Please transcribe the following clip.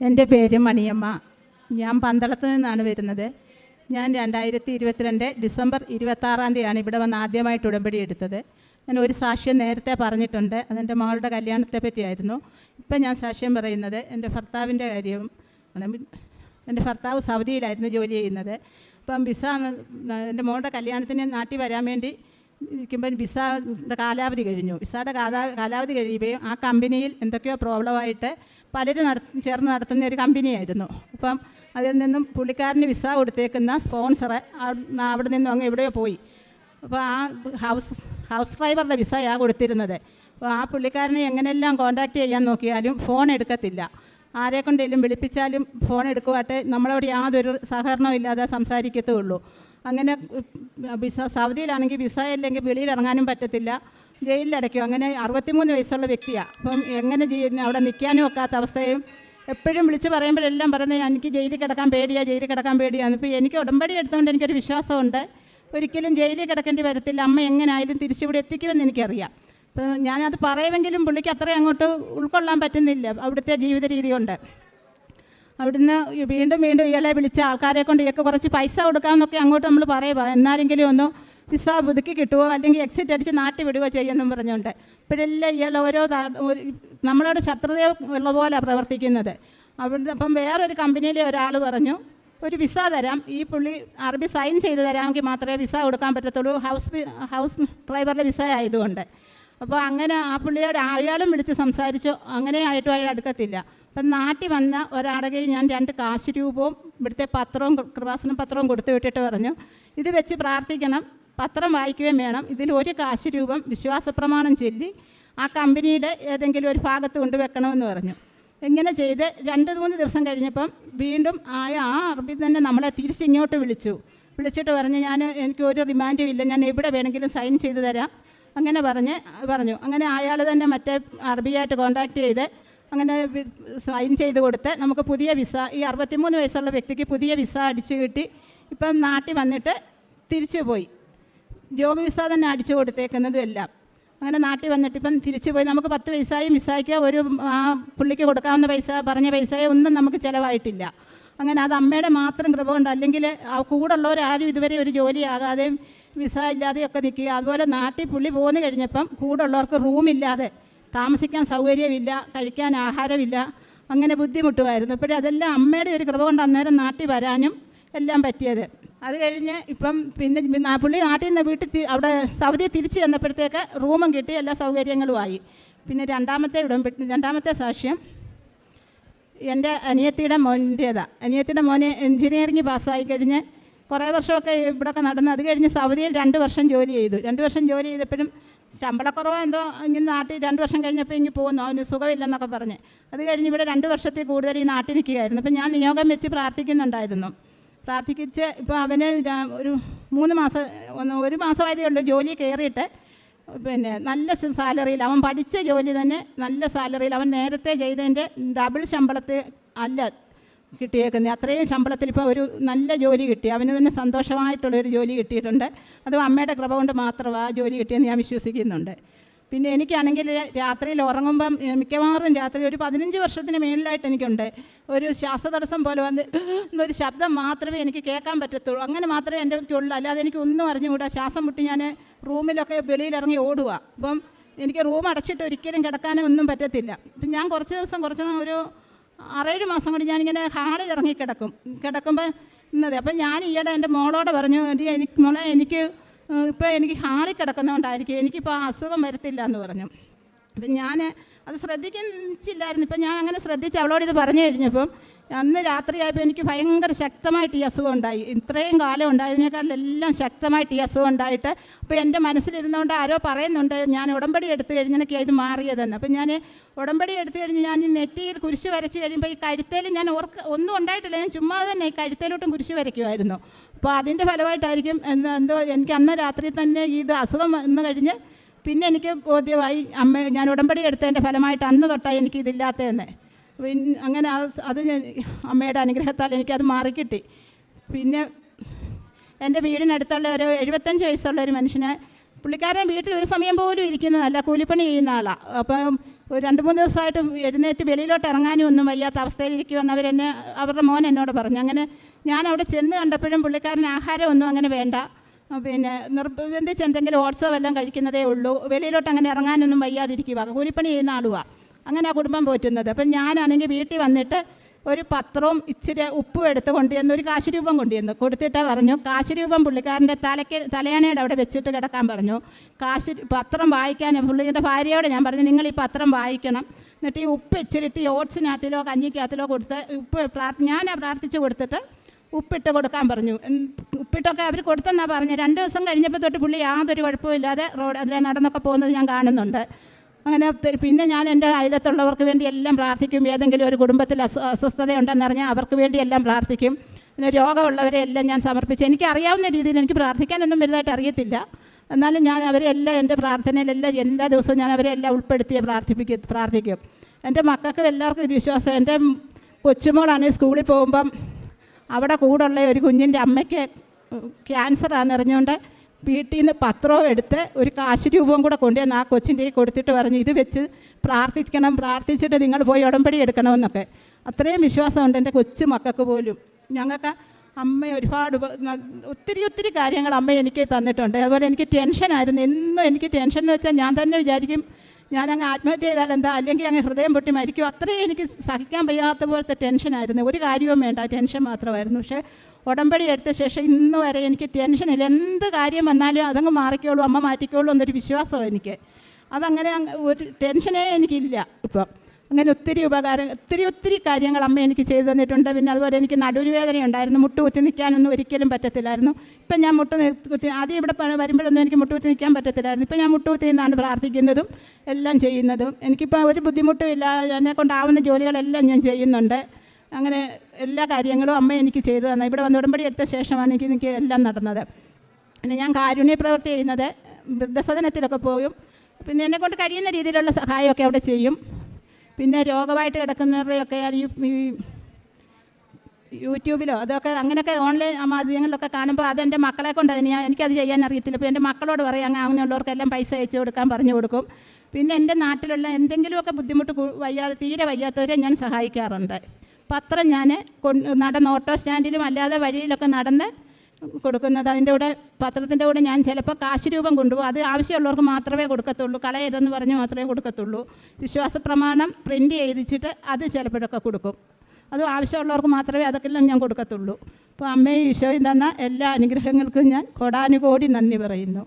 എന്റെ പേര് മണിയമ്മ. ഞാൻ പന്തളത്ത് നിന്നാണ് വരുന്നത്. ഞാൻ രണ്ടായിരത്തി ഇരുപത്തിരണ്ട് ഡിസംബർ ഇരുപത്താറാം തീയതിയാണ് ഇവിടെ വന്ന് ആദ്യമായിട്ട് ഉടമ്പടി എടുത്തത്. ഞാൻ ഒരു സാക്ഷ്യം നേരത്തെ പറഞ്ഞിട്ടുണ്ട്. അതെന്റെ മകളുടെ കല്യാണത്തെ പറ്റിയായിരുന്നു. ഇപ്പം ഞാൻ സാക്ഷ്യം പറയുന്നത് എന്റെ ഭർത്താവിന്റെ കാര്യവും. എന്റെ ഭർത്താവ് സൗദിയിലായിരുന്നു ജോലി ചെയ്യുന്നത്. അപ്പം വിസ എന്റെ മോളുടെ കല്യാണത്തിന് നാട്ടിൽ വരാൻ വേണ്ടി ഇരിക്കുമ്പോൾ വിസയുടെ കാലാവധി കഴിഞ്ഞു. വിസയുടെ കാലാ കാലാവധി കഴിയുകയും ആ കമ്പനിയിൽ എന്തൊക്കെയോ പ്രോബ്ലമായിട്ട് പലരും നടത്തി ചേർന്ന് നടത്തുന്ന ഒരു കമ്പനിയായിരുന്നു. അപ്പം അതിൽ നിന്നും പുള്ളിക്കാരന് വിസ കൊടുത്തേക്കുന്ന സ്പോൺസറെ അവിടെ നിന്നും അങ്ങ് എവിടെയോ പോയി. അപ്പോൾ ആ ഹൗസ് ഹൗസ് ഡ്രൈവറുടെ വിസയാണ് കൊടുത്തിരുന്നത്. അപ്പോൾ ആ പുള്ളിക്കാരനെ എങ്ങനെയെല്ലാം കോൺടാക്റ്റ് ചെയ്യാൻ നോക്കിയാലും ഫോൺ എടുക്കത്തില്ല. ആരെക്കൊണ്ടെങ്കിലും വിളിപ്പിച്ചാലും ഫോൺ എടുക്കുവാട്ടെ. നമ്മളോട് യാതൊരു സഹകരണവും ഇല്ലാതെ സംസാരിക്കത്തുള്ളൂ. അങ്ങനെ വിസ സൗദിയിലാണെങ്കിൽ വിസ ഇല്ലെങ്കിൽ വെളിയിൽ ഇറങ്ങാനും പറ്റത്തില്ല. ജയിലിലടയ്ക്കും അങ്ങനെ അറുപത്തിമൂന്ന് വയസ്സുള്ള വ്യക്തിയാണ് അപ്പം എങ്ങനെ അവിടെ നിൽക്കാനും ഒക്കാത്ത അവസ്ഥയും എപ്പോഴും വിളിച്ച് പറയുമ്പോഴെല്ലാം പറയുന്നത് എനിക്ക് ജയിലിൽ കിടക്കാൻ പേടിയാ ജയിലിൽ കിടക്കാൻ പേടിയാണ് ഇപ്പോൾ എനിക്ക് ഉടമ്പടി എടുത്തുകൊണ്ട് എനിക്കൊരു വിശ്വാസമുണ്ട്. ഒരിക്കലും ജയിലിൽ കിടക്കേണ്ടി വരത്തില്ല. അമ്മ എങ്ങനെയായാലും തിരിച്ചിവിടെ എത്തിക്കുമെന്ന് എനിക്കറിയാം. അപ്പോൾ ഞാനത് പറയുമെങ്കിലും പുള്ളിക്ക് അത്രയും അങ്ങോട്ട് ഉൾക്കൊള്ളാൻ പറ്റുന്നില്ല. അവിടുത്തെ ജീവിത രീതി കൊണ്ട് അവിടുന്ന് വീണ്ടും വീണ്ടും ഇയാളെ വിളിച്ച ആൾക്കാരെ കൊണ്ട് ഇയാൾക്ക് കുറച്ച് പൈസ കൊടുക്കാമെന്നൊക്കെ അങ്ങോട്ട് നമ്മൾ പറയുക എന്നാലെങ്കിലും ഒന്ന് വിസ പുതുക്കി കിട്ടുമോ അല്ലെങ്കിൽ എക്സിറ്റ് അടിച്ച് നാട്ടി വിടുകയോ ചെയ്യുമെന്നും പറഞ്ഞുകൊണ്ട്. ഇപ്പോഴെല്ലാം ഇയാൾ ഓരോ നമ്മളോട് ശത്രുത ഉള്ള പോലെ പ്രവർത്തിക്കുന്നത്. അവിടുന്ന് അപ്പം വേറൊരു കമ്പനിയിലെ ഒരാൾ പറഞ്ഞു ഒരു വിസ തരാം. ഈ പുള്ളി അറബി സൈൻ ചെയ്ത് തരാമെങ്കിൽ മാത്രമേ വിസ കൊടുക്കാൻ പറ്റത്തുള്ളൂ. ഹൗസ് ഹൗസ് ഡ്രൈവറുടെ വിസ ആയതുകൊണ്ട്. അപ്പോൾ അങ്ങനെ ആ പുള്ളിയോട് അയാളും വിളിച്ച് സംസാരിച്ചു. അങ്ങനെ ആയിട്ടും അയാൾ അടുക്കത്തില്ല. അപ്പം നാട്ടിൽ വന്ന ഒരാളുടെ ഞാൻ രണ്ട് കാശ് രൂപവും ഇവിടുത്തെ പത്രവും കൃപാസന പത്രവും കൊടുത്തു വിട്ടിട്ട് പറഞ്ഞു ഇത് വെച്ച് പ്രാർത്ഥിക്കണം പത്രം വായിക്കുകയും വേണം ഇതിൽ ഒരു കാശ് രൂപം വിശ്വാസപ്രമാണം ചൊല്ലി ആ കമ്പനിയുടെ ഏതെങ്കിലും ഒരു ഭാഗത്ത് കൊണ്ടുവെക്കണമെന്ന് പറഞ്ഞു. ഇങ്ങനെ ചെയ്ത് രണ്ട് മൂന്ന് ദിവസം കഴിഞ്ഞപ്പം വീണ്ടും ആയ ആ അറബി തന്നെ നമ്മളെ തിരിച്ചിങ്ങോട്ട് വിളിച്ചു. വിളിച്ചിട്ട് പറഞ്ഞ് ഞാൻ എനിക്ക് ഒരു റിമാൻഡും ഇല്ല ഞാൻ എവിടെ വേണമെങ്കിലും സൈൻ ചെയ്തു തരാം. അങ്ങനെ പറഞ്ഞ് പറഞ്ഞു. അങ്ങനെ അയാൾ തന്നെ മറ്റേ അറബിയായിട്ട് കോൺടാക്ട് ചെയ്ത് അങ്ങനെ സൈൻ ചെയ്ത് കൊടുത്ത് നമുക്ക് പുതിയ വിസ ഈ അറുപത്തിമൂന്ന് വയസ്സുള്ള വ്യക്തിക്ക് പുതിയ വിസ അടിച്ചു കിട്ടി. ഇപ്പം നാട്ടിൽ വന്നിട്ട് തിരിച്ചു പോയി. ജോബ് വിസ തന്നെ അടിച്ചു കൊടുത്തേക്കുന്നതും എല്ലാം. അങ്ങനെ നാട്ടിൽ വന്നിട്ട് ഇപ്പം തിരിച്ചു പോയി. നമുക്ക് പത്ത് പൈസയും വിസയ്ക്ക് ഒരു ആ പുള്ളിക്ക് കൊടുക്കാവുന്ന പൈസ പറഞ്ഞ പൈസയോ ഒന്നും നമുക്ക് ചിലവായിട്ടില്ല. അങ്ങനെ അത് അമ്മയുടെ മാത്രം കൃപ കൊണ്ട് അല്ലെങ്കിൽ ആ കൂടെ ഉള്ളവരാരും ഇതുവരെ ഒരു ജോലിയാകാതെയും വിസ ഇല്ലാതെയൊക്കെ നിൽക്കുക. അതുപോലെ നാട്ടിൽ പുള്ളി പോന്നു കഴിഞ്ഞപ്പം കൂടുള്ളവർക്ക് റൂമില്ലാതെ താമസിക്കാൻ സൗകര്യമില്ല കഴിക്കാൻ ആഹാരമില്ല അങ്ങനെ ബുദ്ധിമുട്ടുമായിരുന്നു. ഇപ്പോഴും അതെല്ലാം അമ്മയുടെ ഒരു കൃപ കൊണ്ട് അന്നേരം നാട്ടിൽ വരാനും എല്ലാം പറ്റിയത്. അത് കഴിഞ്ഞ് ഇപ്പം പിന്നെ പുള്ളി നാട്ടിൽ നിന്ന് വീട്ടിൽ അവിടെ സൗദി തിരിച്ചു ചെന്നപ്പോഴത്തേക്ക് റൂമും കിട്ടി എല്ലാ സൗകര്യങ്ങളുമായി. പിന്നെ രണ്ടാമത്തെ ഇടം രണ്ടാമത്തെ സാക്ഷ്യം എന്റെ അനിയത്തിയുടെ മോന്റേതാണ് അനിയത്തിയുടെ മോനെ എൻജിനീയറിംഗ് പാസ്സായി കഴിഞ്ഞ് കുറേ വർഷമൊക്കെ ഇവിടെയൊക്കെ നടന്ന് അത് കഴിഞ്ഞ് സൗദിയിൽ രണ്ട് വർഷം ജോലി ചെയ്തു. രണ്ട് വർഷം ജോലി ചെയ്തപ്പോഴും ശമ്പളക്കുറവോ എന്തോ ഇങ്ങനെ നാട്ടിൽ രണ്ട് വർഷം കഴിഞ്ഞപ്പോൾ ഇങ്ങനെ പോകുന്നു. അവന് സുഖമില്ലെന്നൊക്കെ പറഞ്ഞ്. അത് കഴിഞ്ഞ് ഇവിടെ രണ്ട് വർഷത്തിൽ കൂടുതൽ ഈ നാട്ടിൽ നിൽക്കുകയായിരുന്നു. അപ്പം ഞാൻ നിയോഗം വെച്ച് പ്രാർത്ഥിക്കുന്നുണ്ടായിരുന്നു. പ്രാർത്ഥിച്ച് ഇപ്പോൾ അവന് ഒരു മൂന്ന് മാസം ഒന്ന് ഒരു മാസമായതേ ഉള്ളൂ ജോലി കയറിയിട്ട്. പിന്നെ നല്ല സാലറിയിൽ അവൻ പഠിച്ച ജോലി തന്നെ നല്ല സാലറിയിൽ അവൻ നേരത്തെ ചെയ്തതിന്റെ ഡബിൾ ശമ്പളത്തിൽ അല്ല കിട്ടിയേക്കുന്നത്. അത്രയും ശമ്പളത്തിൽ ഇപ്പോൾ ഒരു നല്ല ജോലി കിട്ടി. അവന് തന്നെ സന്തോഷമായിട്ടുള്ള ഒരു ജോലി കിട്ടിയിട്ടുണ്ട്. അത് അമ്മയുടെ കൃപ കൊണ്ട് മാത്രമാണ് ആ ജോലി കിട്ടിയെന്ന് ഞാൻ വിശ്വസിക്കുന്നുണ്ട്. പിന്നെ എനിക്കാണെങ്കിൽ രാത്രിയിൽ ഉറങ്ങുമ്പം മിക്കവാറും രാത്രി ഒരു പതിനഞ്ച് വർഷത്തിന് മേളിലായിട്ട് എനിക്കുണ്ട്. ഒരു ശ്വാസതടസ്സം പോലെ വന്ന് എന്നൊരു ശബ്ദം മാത്രമേ എനിക്ക് കേൾക്കാൻ പറ്റത്തുള്ളൂ. അങ്ങനെ മാത്രമേ എന്റെ ഉള്ളൂ അല്ലാതെ എനിക്ക് ഒന്നും അറിഞ്ഞുകൂടാ. ശ്വാസം മുട്ടി ഞാൻ റൂമിലൊക്കെ വെളിയിലിറങ്ങി ഓടുക അപ്പം എനിക്ക് റൂം അടച്ചിട്ട് ഒരിക്കലും കിടക്കാനോ ഒന്നും പറ്റത്തില്ല ഞാൻ കുറച്ച് ദിവസം കുറച്ച് ഒരു ആറേഴ് മാസം കൊണ്ട് ഞാനിങ്ങനെ ഹാളിൽ ഇറങ്ങി കിടക്കും. കിടക്കുമ്പോൾ ഇന്നത് അപ്പം ഞാൻ ഈയിടെ എന്റെ മോളോട് പറഞ്ഞു "എടി, എനിക്ക് മോളെ എനിക്ക് ഇപ്പോൾ എനിക്ക് ഹാളിൽ കിടക്കുന്നതുകൊണ്ടായിരിക്കും എനിക്കിപ്പോൾ അസുഖം വരത്തില്ല എന്ന് പറഞ്ഞു. അപ്പം ഞാൻ അത് ശ്രദ്ധിക്കുന്നില്ലായിരുന്നു. ഇപ്പം ഞാൻ അങ്ങനെ ശ്രദ്ധിച്ച് അവളോട് ഇത് പറഞ്ഞു കഴിഞ്ഞപ്പം അന്ന് രാത്രിയായപ്പോൾ എനിക്ക് ഭയങ്കര ശക്തമായിട്ട് ഈ അസുഖം ഉണ്ടായി. ഇത്രയും കാലം ഉണ്ടായതിനേക്കാളെല്ലാം ശക്തമായിട്ട് ഈ അസുഖം ഉണ്ടായിട്ട് അപ്പോൾ എന്റെ മനസ്സിലിരുന്നുകൊണ്ട് ആരോ പറയുന്നുണ്ട് ഞാൻ ഉടമ്പടി എടുത്തു കഴിഞ്ഞൊക്കെ ഇത് മാറിയതെന്ന്. അപ്പം ഞാൻ ഉടമ്പടി എടുത്തു കഴിഞ്ഞ് ഞാൻ ഈ നെറ്റിയിൽ കുരിശ് വരച്ച് കഴിയുമ്പോൾ ഈ കഴുത്തേൽ ഞാൻ ഓർക്ക് ഒന്നും ഉണ്ടായിട്ടില്ല. ഞാൻ ചുമ്മാ തന്നെ ഈ കഴുത്തേലോട്ടും കുരിശ് വരയ്ക്കുമായിരുന്നു അപ്പോൾ അതിന്റെ ഫലമായിട്ടായിരിക്കും എന്താ എനിക്ക് അന്ന് രാത്രി തന്നെ ഇത് അസുഖം വന്നു കഴിഞ്ഞ് പിന്നെ എനിക്ക് ബോധ്യമായി അമ്മ ഞാൻ ഉടമ്പടി എടുത്തതിന്റെ ഫലമായിട്ട് അന്ന് തൊട്ടായി എനിക്ക് ഇതില്ലാത്തതെന്ന് പിന്നെ അങ്ങനെ അത് അമ്മയുടെ അനുഗ്രഹത്താൽ എനിക്കത് മാറിക്കിട്ടി. പിന്നെ എന്റെ വീടിനടുത്തുള്ള ഒരു എഴുപത്തഞ്ച് വയസ്സുള്ള ഒരു മനുഷ്യനെ പുള്ളിക്കാരൻ വീട്ടിൽ ഒരു സമയം പോലും ഇരിക്കുന്നതല്ല കൂലിപ്പണി ചെയ്യുന്ന ആളാണ് അപ്പം ഒരു രണ്ട് മൂന്ന് ദിവസമായിട്ട് എഴുന്നേറ്റ് വെളിയിലോട്ട് ഇറങ്ങാനും ഒന്നും വയ്യാത്ത അവസ്ഥയിലിരിക്കുമെന്ന് അവരെന്നെ അവരുടെ മോൻ എന്നോട് പറഞ്ഞു. അങ്ങനെ ഞാൻ അവിടെ ചെന്ന് കണ്ടപ്പോഴും പുള്ളിക്കാരൻ ആഹാരമൊന്നും അങ്ങനെ വേണ്ട. പിന്നെ നിർബന്ധിച്ച് എന്തെങ്കിലും ഓട്സോ വല്ലതും കഴിക്കുന്നതേ ഉള്ളൂ. വെളിയിലോട്ട് അങ്ങനെ ഇറങ്ങാനൊന്നും വയ്യാതിരിക്കുക കൂലിപ്പണി ചെയ്യുന്ന ആളുവാണ് അങ്ങനെ ആ കുടുംബം പോറ്റുന്നത്. അപ്പം ഞാനാണെങ്കിൽ വീട്ടിൽ വന്നിട്ട് ഒരു പത്രവും ഇച്ചിരി ഉപ്പും എടുത്ത് കൊണ്ടുവന്ന് ഒരു കാശ് രൂപം കൊണ്ടുവന്നു കൊടുത്തിട്ട് പറഞ്ഞു. കാശ് രൂപം പുള്ളിക്കാരന്റെ തലയ്ക്ക് തലയാണയുടെ അവിടെ വെച്ചിട്ട് കിടക്കാൻ പറഞ്ഞു. കാശ് പത്രം വായിക്കാൻ പുള്ളിയുടെ ഭാര്യയോട് ഞാൻ പറഞ്ഞു നിങ്ങൾ ഈ പത്രം വായിക്കണം. എന്നിട്ട് ഈ ഉപ്പ് ഇച്ചിരിട്ട് ഓട്സിനകത്തിലോ കഞ്ഞിക്കകത്തിലോ കൊടുത്ത് ഉപ്പ് പ്രാർത്ഥി ഞാനാ പ്രാർത്ഥിച്ച് കൊടുത്തിട്ട് ഉപ്പിട്ട് കൊടുക്കാൻ പറഞ്ഞു. ഉപ്പിട്ടൊക്കെ അവർ കൊടുത്തെന്നാണ് പറഞ്ഞത്. രണ്ട് ദിവസം കഴിഞ്ഞപ്പോൾ തൊട്ട് പുള്ളി യാതൊരു കുഴപ്പമില്ലാതെ റോഡ് അതിലെ നടന്നൊക്കെ പോകുന്നത് ഞാൻ കാണുന്നുണ്ട്. അങ്ങനെ പിന്നെ ഞാൻ എന്റെ അയലത്തുള്ളവർക്ക് വേണ്ടി എല്ലാം പ്രാർത്ഥിക്കും. ഏതെങ്കിലും ഒരു കുടുംബത്തിൽ അസ്വ അസ്വസ്ഥതയുണ്ടെന്നറിഞ്ഞാൽ അവർക്ക് വേണ്ടി എല്ലാം പ്രാർത്ഥിക്കും. പിന്നെ രോഗമുള്ളവരെ എല്ലാം ഞാൻ സമർപ്പിച്ച് എനിക്ക് അറിയാവുന്ന രീതിയിൽ എനിക്ക് പ്രാർത്ഥിക്കാനൊന്നും വലുതായിട്ട് അറിയത്തില്ല. എന്നാലും ഞാൻ അവരെ എല്ലാം എന്റെ പ്രാർത്ഥനയിലെല്ലാം എല്ലാ ദിവസവും ഞാൻ അവരെ എല്ലാം ഉൾപ്പെടുത്തി പ്രാർത്ഥിപ്പിക്കും പ്രാർത്ഥിക്കും. എന്റെ മക്കൾക്കും എല്ലാവർക്കും ഇത് വിശ്വാസം. എന്റെ കൊച്ചുമോളാണ് സ്കൂളിൽ പോകുമ്പം അവിടെ കൂടുള്ള ഒരു കുഞ്ഞിന്റെ അമ്മയ്ക്ക് ക്യാൻസറാണെന്ന് അറിഞ്ഞുകൊണ്ട് വീട്ടിൽ നിന്ന് പത്രവും എടുത്ത് ഒരു കാശ് രൂപവും കൂടെ കൊണ്ടുവന്ന് ആ കൊച്ചിന്റെ കൊടുത്തിട്ട് പറഞ്ഞു ഇത് വെച്ച് പ്രാർത്ഥിക്കണം പ്രാർത്ഥിച്ചിട്ട് നിങ്ങൾ പോയി ഉടമ്പടി എടുക്കണമെന്നൊക്കെ. അത്രയും വിശ്വാസമുണ്ട് എന്റെ കൊച്ചു മക്കൾക്ക് പോലും. ഞങ്ങൾക്ക് അമ്മ ഒരുപാട് ഒത്തിരി ഒത്തിരി കാര്യങ്ങൾ അമ്മ എനിക്ക് തന്നിട്ടുണ്ട്. അതുപോലെ എനിക്ക് ടെൻഷനായിരുന്നു എന്നും എനിക്ക് ടെൻഷൻ എന്ന് വെച്ചാൽ ഞാൻ തന്നെ വിചാരിക്കും ഞാനങ്ങ് ആത്മഹത്യ ചെയ്താൽ എന്താ? അല്ലെങ്കിൽ അങ്ങ് ഹൃദയം പൊട്ടി മരിക്കും. അത്രയും എനിക്ക് സഹിക്കാൻ വയ്യാത്ത പോലത്തെ ടെൻഷനായിരുന്നു ഒരു കാര്യവും വേണ്ട. ടെൻഷൻ മാത്രമായിരുന്നു. പക്ഷേ ഉടമ്പടി എടുത്ത ശേഷം ഇന്ന് വരെ എനിക്ക് ടെൻഷനില്ല എന്ത് കാര്യം വന്നാലും അതങ്ങ് മാറിക്കോളൂ. അമ്മ മാറ്റിക്കോളൂ എന്നൊരു വിശ്വാസം എനിക്ക്. അതങ്ങനെ ഒരു ടെൻഷനേ എനിക്കില്ല ഇപ്പം. അങ്ങനെ ഒത്തിരി ഉപകാരം ഒത്തിരി ഒത്തിരി കാര്യങ്ങൾ അമ്മ എനിക്ക് ചെയ്തു തന്നിട്ടുണ്ട്. പിന്നെ അതുപോലെ എനിക്ക് നടുവിന് ഉണ്ടായിരുന്നു. മുട്ട് കുത്തി നിൽക്കാനൊന്നും ഒരിക്കലും പറ്റത്തില്ലായിരുന്നു. ഇപ്പം ഞാൻ മുട്ട് കുത്തി ആദ്യം ഇവിടെ വരുമ്പോഴൊന്നും എനിക്ക് മുട്ട് കുത്തി നിൽക്കാൻ പറ്റത്തില്ലായിരുന്നു. ഇപ്പം ഞാൻ മുട്ട് കുത്തി നിന്നാണ് പ്രാർത്ഥിക്കുന്നതും എല്ലാം ചെയ്യുന്നതും. എനിക്കിപ്പോൾ ഒരു ബുദ്ധിമുട്ടും ഇല്ല. എന്നെ കൊണ്ടാവുന്ന ജോലികളെല്ലാം ഞാൻ ചെയ്യുന്നുണ്ട്. അങ്ങനെ എല്ലാ കാര്യങ്ങളും അമ്മ എനിക്ക് ചെയ്തു തന്നെ. ഇവിടെ വന്ന് ഉടമ്പടി എടുത്ത ശേഷമാണ് എനിക്ക് എനിക്ക് എല്ലാം നടന്നത്. പിന്നെ ഞാൻ കാരുണ്യ പ്രവൃത്തി ചെയ്യുന്നത് വൃദ്ധസദനത്തിലൊക്കെ പോകും പിന്നെ എന്നെക്കൊണ്ട് കഴിയുന്ന രീതിയിലുള്ള സഹായമൊക്കെ അവിടെ ചെയ്യും. പിന്നെ രോഗമായിട്ട് കിടക്കുന്നവരുടെയൊക്കെ ഈ യൂട്യൂബിലോ അതൊക്കെ അങ്ങനെയൊക്കെ ഓൺലൈൻ മാധ്യമങ്ങളിലൊക്കെ കാണുമ്പോൾ അതെന്റെ മക്കളെ കൊണ്ട് അതിന് ഞാൻ എനിക്കത് ചെയ്യാൻ അറിയത്തില്ല. അപ്പോൾ എന്റെ മക്കളോട് പറയാം അങ്ങനെ അങ്ങനെയുള്ളവർക്കെല്ലാം പൈസ അയച്ചു കൊടുക്കാൻ പറഞ്ഞു കൊടുക്കും. പിന്നെ എന്റെ നാട്ടിലുള്ള എന്തെങ്കിലുമൊക്കെ ബുദ്ധിമുട്ട് വയ്യാതെ തീരെ വയ്യാത്തവരെ ഞാൻ സഹായിക്കാറുണ്ട്. പത്രം ഞാൻ നടന്ന് ഓട്ടോ സ്റ്റാൻഡിലും അല്ലാതെ വഴിയിലൊക്കെ നടന്ന് കൊടുക്കുന്നത് അതിന്റെ കൂടെ പത്രത്തിന്റെ കൂടെ ഞാൻ ചിലപ്പോൾ കാശ് രൂപം കൊണ്ടുപോകും. അത് ആവശ്യമുള്ളവർക്ക് മാത്രമേ കൊടുക്കത്തുള്ളൂ. കളയരുതെന്ന് പറഞ്ഞ് മാത്രമേ കൊടുക്കത്തുള്ളൂ. വിശ്വാസ പ്രമാണം പ്രിന്റ് ചെയ്തിച്ചിട്ട് അത് ചിലപ്പോഴൊക്കെ കൊടുക്കും. അത് ആവശ്യമുള്ളവർക്ക് മാത്രമേ അതൊക്കെല്ലാം ഞാൻ കൊടുക്കത്തുള്ളൂ. അപ്പോൾ അമ്മയും ഈശോയും തന്ന എല്ലാ അനുഗ്രഹങ്ങൾക്കും ഞാൻ കോടാനുകോടി നന്ദി പറയുന്നു.